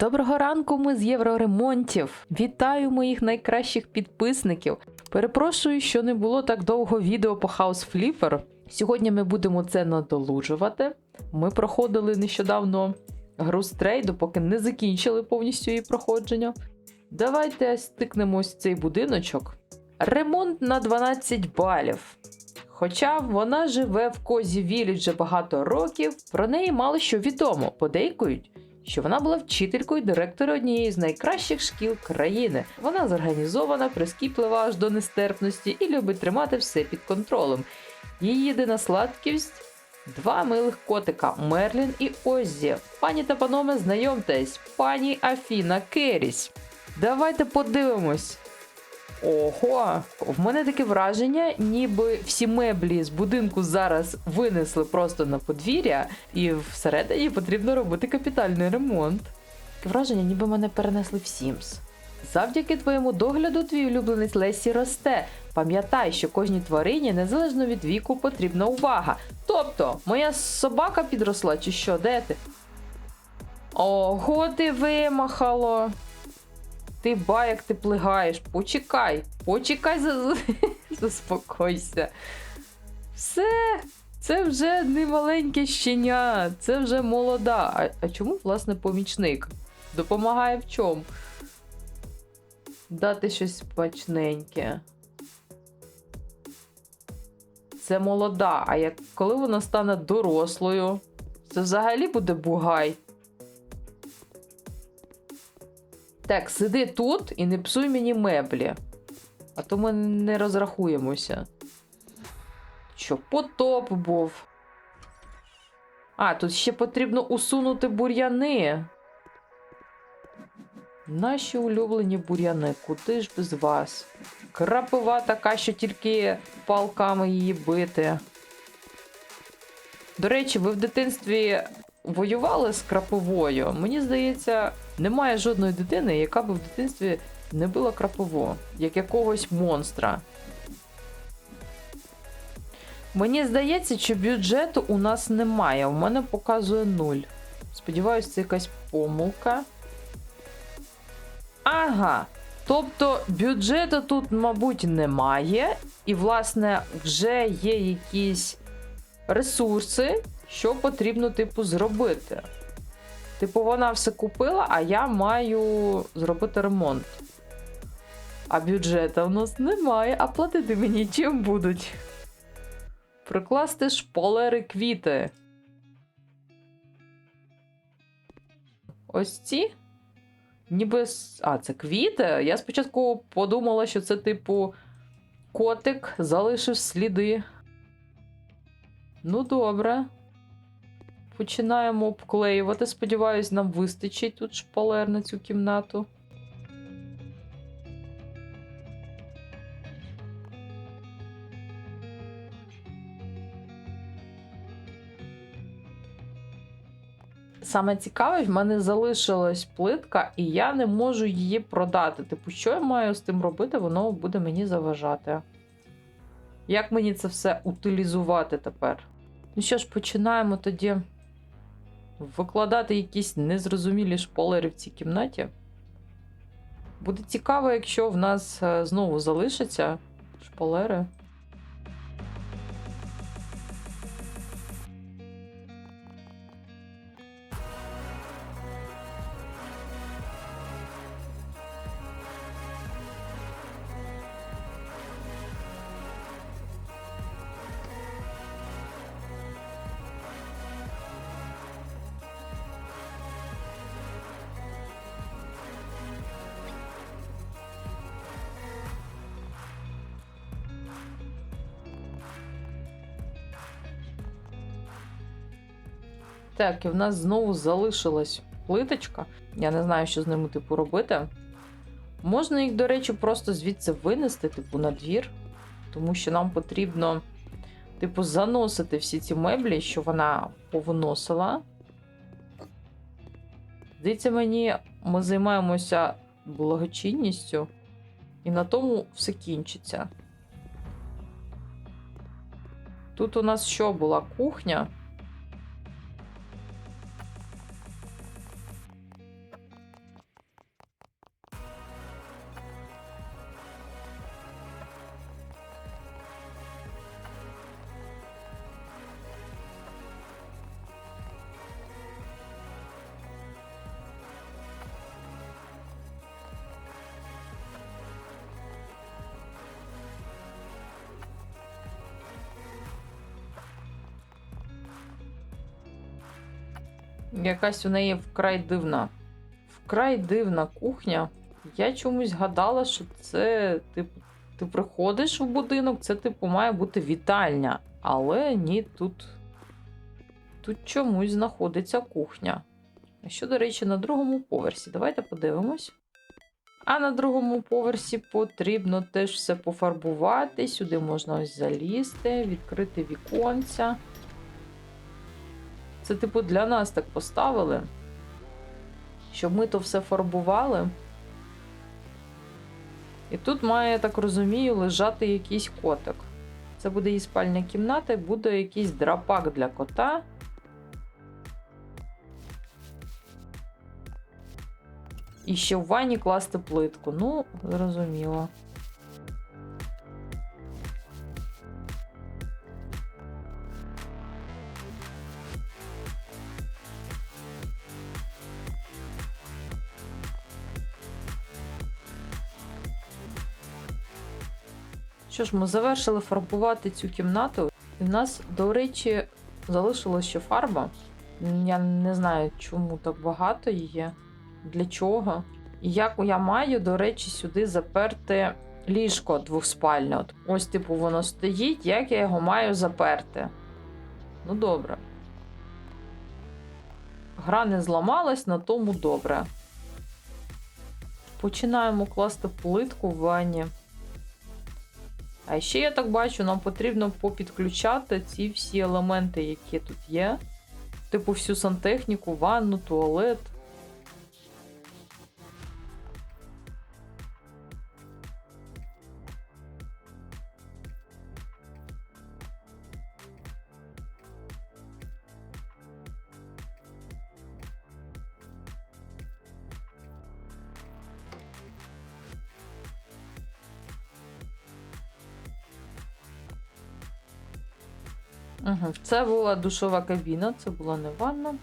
Доброго ранку, ми з Євроремонтів. Вітаю моїх найкращих підписників. Перепрошую, що не було так довго відео по House Flipper. Сьогодні ми будемо це надолужувати. Ми проходили нещодавно гру з трейду, поки не закінчили повністю її проходження. Давайте стикнемось цей будиночок. Ремонт на 12 балів. Хоча вона живе в Козі Вілі вже багато років, про неї мало що відомо. Подейкують, що вона була вчителькою директора однієї з найкращих шкіл країни. Вона зорганізована, прискіплива аж до нестерпності і любить тримати все під контролем. Її єдина сладкість два милих котика Мерлін і Оззі. Пані та панове, знайомтесь, пані Афіна Керіс. Давайте подивимось. Ого, в мене таке враження, ніби всі меблі з будинку зараз винесли просто на подвір'я, і всередині потрібно робити капітальний ремонт. Таке враження, ніби мене перенесли в Сімс. Завдяки твоєму догляду твій улюбленець Лесі росте. Пам'ятай, що кожній тварині, незалежно від віку, потрібна увага. Тобто, моя собака підросла, чи що, де ти? Ого, ти вимахало. Ти ба, як ти плигаєш. Почекай, почекай, заспокойся. Все, це вже не маленьке щеня, це вже молода. А, а чому, власне, помічник? Допомагає в чому? Дати щось пачненьке. Це молода, а як коли вона стане дорослою, це взагалі буде бугай. Так, сиди тут і не псуй мені меблі. А то ми не розрахуємося. Що, потоп був. А, тут ще потрібно усунути бур'яни. Наші улюблені бур'яни, куди ж без вас? Крапива така, що тільки палками її бити. До речі, ви в дитинстві воювали з крапивою? Мені здається, немає жодної дитини, яка б в дитинстві не била крапиву, як якогось монстра. Мені здається, що бюджету у нас немає. У мене показує нуль. Сподіваюсь, це якась помилка. Ага. Тобто бюджету тут, мабуть, немає. І, власне, вже є якісь ресурси, що потрібно, типу, зробити. Типу, вона все купила, а я маю зробити ремонт. А бюджету у нас немає, а платити мені чим будуть. Прикласти шпалери квіти. Ось ці. Ніби. А, це квіти. Я спочатку подумала, що це, типу, котик залишив сліди. Ну, добре. Починаємо обклеювати. Сподіваюсь, нам вистачить тут шпалер на цю кімнату. Саме цікаве, в мене залишилась плитка, і я не можу її продати. Типу, що я маю з тим робити, воно буде мені заважати. Як мені це все утилізувати тепер? Ну що ж, починаємо тоді викладати якісь незрозумілі шпалери в цій кімнаті. Буде цікаво, якщо в нас е, знову залишаться шпалери. Так, і в нас знову залишилась плиточка. Я не знаю, що з ними типу робити. Можна їх, до речі, просто звідси винести, типу, на двір, тому що нам потрібно, типу, заносити всі ці меблі, що вона повиносила. Здається, мені ми займаємося благочинністю, і на тому все кінчиться. Тут у нас що була кухня? Якась у неї вкрай дивна. Вкрай дивна кухня. Я чомусь гадала, що це, типу, ти приходиш в будинок, це, типу, має бути вітальня. Але ні, тут. Тут чомусь знаходиться кухня. А що, до речі, на другому поверсі? Давайте подивимось. А на другому поверсі потрібно теж все пофарбувати. Сюди можна ось залізти, відкрити віконця. Це, типу, для нас так поставили. Щоб ми то все фарбували. І тут має, я так розумію, лежати якийсь котик. Це буде і спальня кімната, буде якийсь драпак для кота. І ще в ванні класти плитку. Ну, зрозуміло. Що ж, ми завершили фарбувати цю кімнату. І в нас, до речі, залишилася ще фарба. Я не знаю, чому так багато її, для чого. І як я маю, до речі, сюди заперти ліжко двохспальне. От Ось, типу, воно стоїть, як я його маю заперти. Ну, добре. Гра не зламалась, на тому добре. Починаємо класти плитку в ванні. А ще я так бачу, нам потрібно попідключати ці всі елементи, які тут є. Типу всю сантехніку, ванну, туалет. Це була душова кабіна, це була не ванна.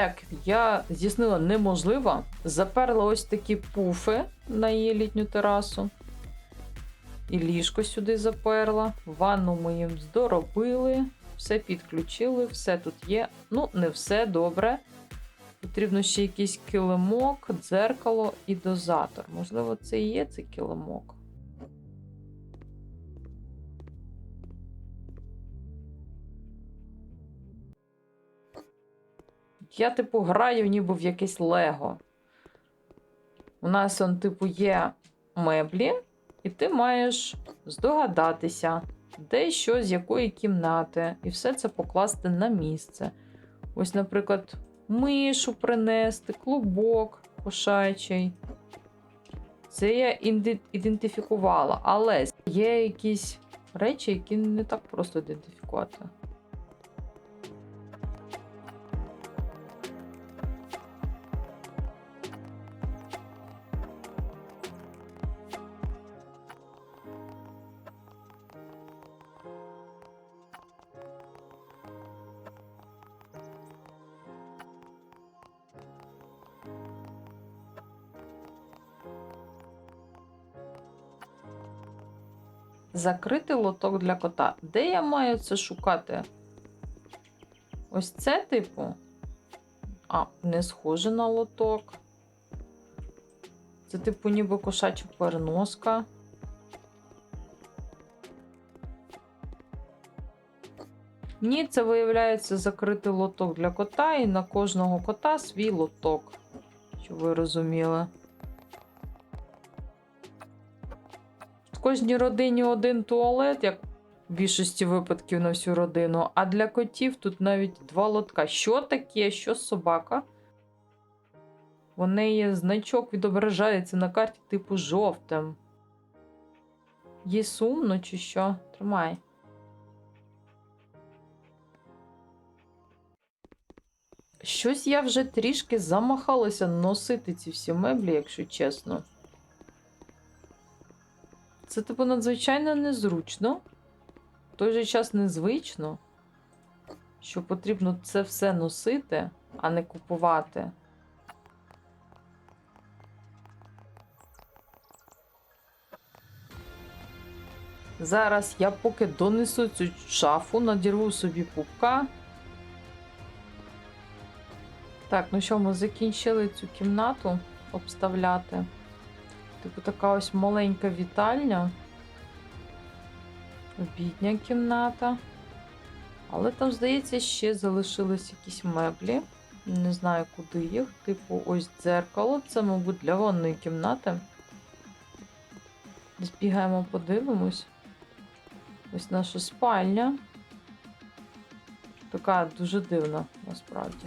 Так, я здійснила неможливо. Заперла ось такі пуфи на її літню терасу. І ліжко сюди заперла. Ванну ми їм здоробили, все підключили, все тут є. Ну, не все добре. Потрібно ще якийсь килимок, дзеркало і дозатор. Можливо, це і є цей килимок. Я, типу, граю ніби в якесь Лего. У нас, он, типу, є меблі, і ти маєш здогадатися, де що, з якої кімнати, і все це покласти на місце. Ось, наприклад, мишу принести, клубок кошачий. Це я ідентифікувала, але є якісь речі, які не так просто ідентифікувати. Закритий лоток для кота. Де я маю це шукати? Ось це, типу. А, не схоже на лоток. Це, типу, ніби кошача переноска. Ні, це виявляється закритий лоток для кота, і на кожного кота свій лоток. Щоб ви розуміли. Кожній родині один туалет, як в більшості випадків на всю родину. А для котів тут навіть два лотка. Що таке? Що собака? У неї значок відображається на карті типу жовтим. Їй сумно чи що? Тримай. Щось я вже трішки замахалася носити ці всі меблі, якщо чесно. Це, типу, надзвичайно незручно. В той же час незвично, що потрібно це все носити, а не купувати. Зараз я поки донесу цю шафу, надірву собі пупка. Так, ну що, ми закінчили цю кімнату обставляти. Типу така ось маленька вітальня. Обідня кімната. Але там, здається, ще залишились якісь меблі. Не знаю, куди їх. Типу, ось дзеркало. Це, мабуть, для ванної кімнати. Збігаємо, подивимось. Ось наша спальня. Така дуже дивна, насправді.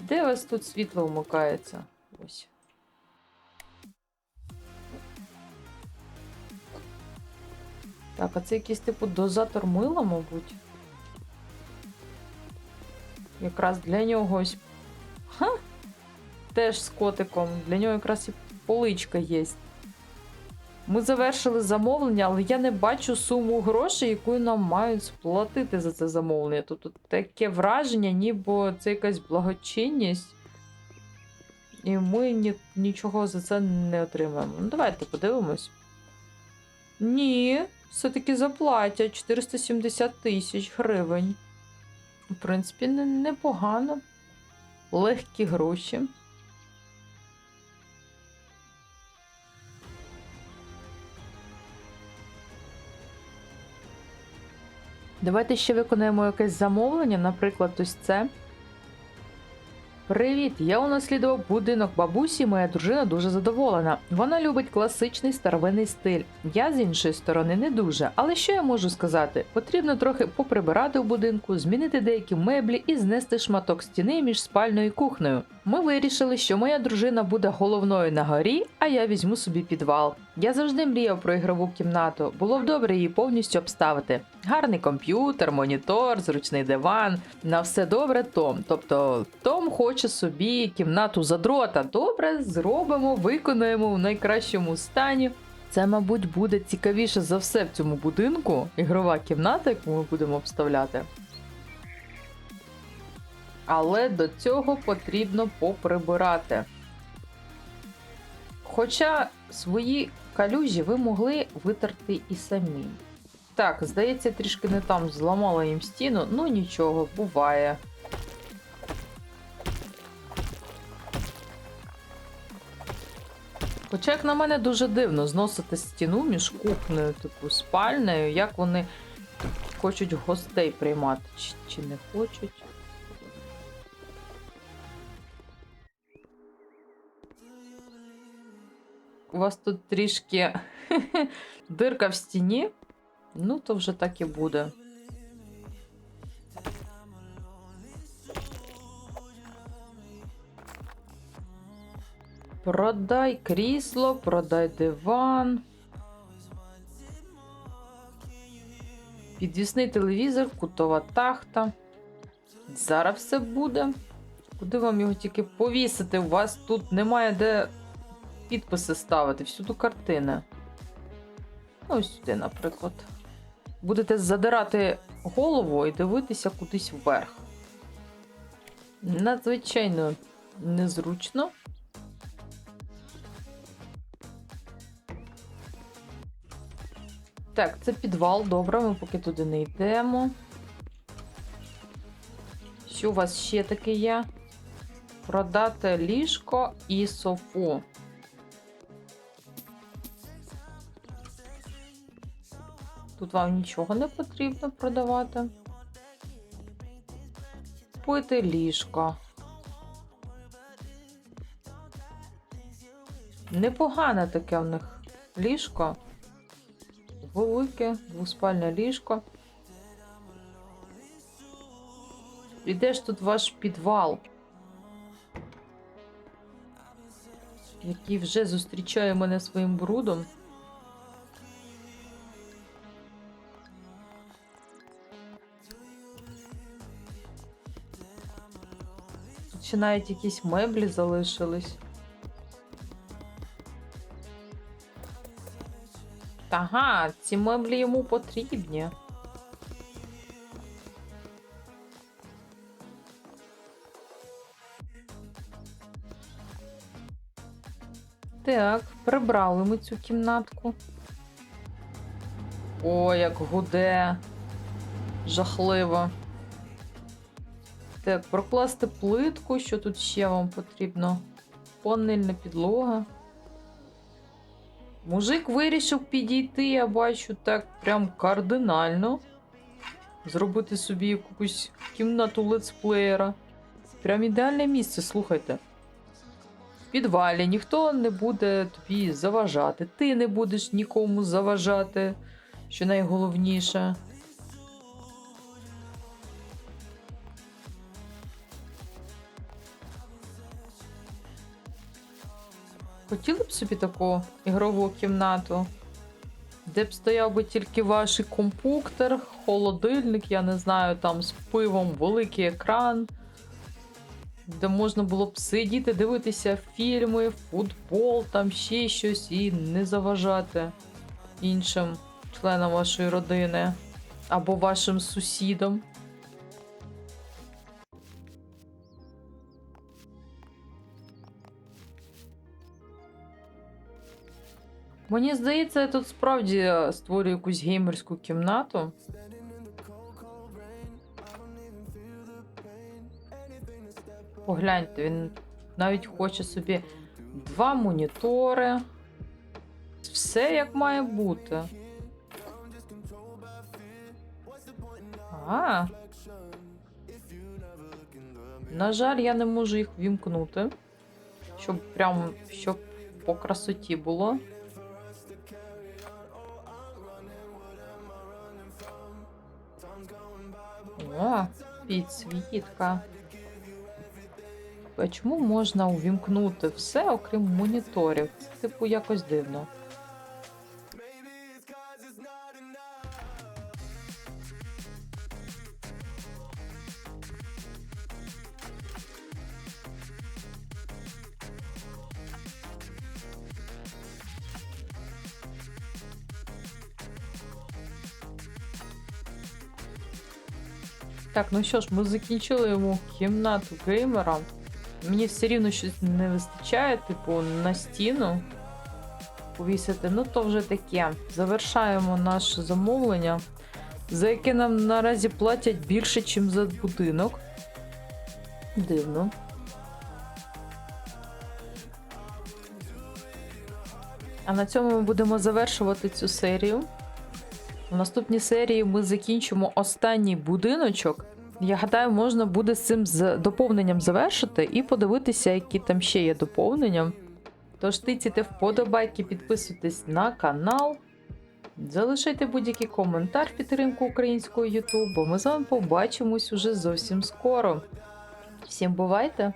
Де у вас тут світло вмикається? Ось. Так, а це якийсь типу дозатор мила, мабуть. Якраз для нього ось. Ха! Теж з котиком. Для нього якраз і поличка є. Ми завершили замовлення, але я не бачу суму грошей, яку нам мають сплатити за це замовлення. Тобто таке враження, ніби це якась благочинність. І ми ні, нічого за це не отримаємо. Ну, давайте подивимось. Ні, все-таки заплатять 470 тисяч гривень. В принципі, непогано. Легкі гроші. Давайте ще виконаємо якесь замовлення, наприклад, ось це. Привіт! Я унаслідував будинок бабусі, моя дружина дуже задоволена. Вона любить класичний старовинний стиль. Я з іншої сторони не дуже. Але що я можу сказати? Потрібно трохи поприбирати у будинку, змінити деякі меблі і знести шматок стіни між спальною і кухнею. Ми вирішили, що моя дружина буде головною на горі, а я візьму собі підвал. Я завжди мріяв про ігрову кімнату. Було б добре її повністю обставити. Гарний комп'ютер, монітор, зручний диван. На все добре Том. Тобто Том хоче собі кімнату задрота. Добре, зробимо, виконаємо в найкращому стані. Це, мабуть, буде цікавіше за все в цьому будинку. Ігрова кімната, яку ми будемо обставляти. Але до цього потрібно поприбирати. Хоча свої калюжі ви могли витерти і самі. Так, здається, трішки не там зламала їм стіну, ну нічого, буває. Хоча, як на мене, дуже дивно зносити стіну між кухнею, типу спальнею, як вони хочуть гостей приймати, чи, чи не хочуть. У вас тут трішки дирка в стіні. Ну, то вже так і буде. Продай крісло, продай диван. Підвісний телевізор, кутова тахта. Зараз все буде. Куди вам його тільки повісити? У вас тут немає де підписи ставити, всюди картини. Ось сюди, наприклад. Будете задирати голову і дивитися кудись вверх. Надзвичайно незручно. Так, це підвал, добре, ми поки туди не йдемо. Що у вас ще таке є? Продати ліжко і софу. Тут вам нічого не потрібно продавати. Купити ліжко. Непогане таке в них ліжко. Велике, двоспальне ліжко. І де ж тут ваш підвал? Який вже зустрічає мене своїм брудом. Ще навіть якісь меблі залишились. Ага, ці меблі йому потрібні. Так, прибрали ми цю кімнатку. О, як гуде. Жахливо. Так, прокласти плитку. Що тут ще вам потрібно? Панельна підлога. Мужик вирішив підійти, я бачу, так прям кардинально. Зробити собі якусь кімнату летсплеєра. Прям ідеальне місце, слухайте. В підвалі ніхто не буде тобі заважати. Ти не будеш нікому заважати, що найголовніше. Хотіли б собі таку ігрову кімнату, де б стояв би тільки ваш компуктер, холодильник, я не знаю, там з пивом, великий екран, де можна було б сидіти, дивитися фільми, футбол, там ще щось і не заважати іншим членам вашої родини або вашим сусідам. Мені здається, я тут справді створюю якусь геймерську кімнату. Погляньте, він навіть хоче собі два монітори. Все як має бути. А. На жаль, я не можу їх вімкнути. Щоб прям щоб по красоті було. О, підсвітка. Чому можна увімкнути все, окрім моніторів? Це типу якось дивно. Ну що ж, ми закінчили йому кімнату геймера. Мені все рівно щось не вистачає, типу, на стіну повісити. Ну, то вже таке. Завершаємо наше замовлення, за яке нам наразі платять більше, ніж за будинок. Дивно. А на цьому ми будемо завершувати цю серію. У наступній серії ми закінчимо останній будиночок. Я гадаю, можна буде з цим доповненням завершити і подивитися, які там ще є доповнення. Тож тицяйте вподобайки, підписуйтесь на канал. Залишайте будь-який коментар в підтримку українського Ютубу. Ми з вами побачимось уже зовсім скоро. Всім бувайте!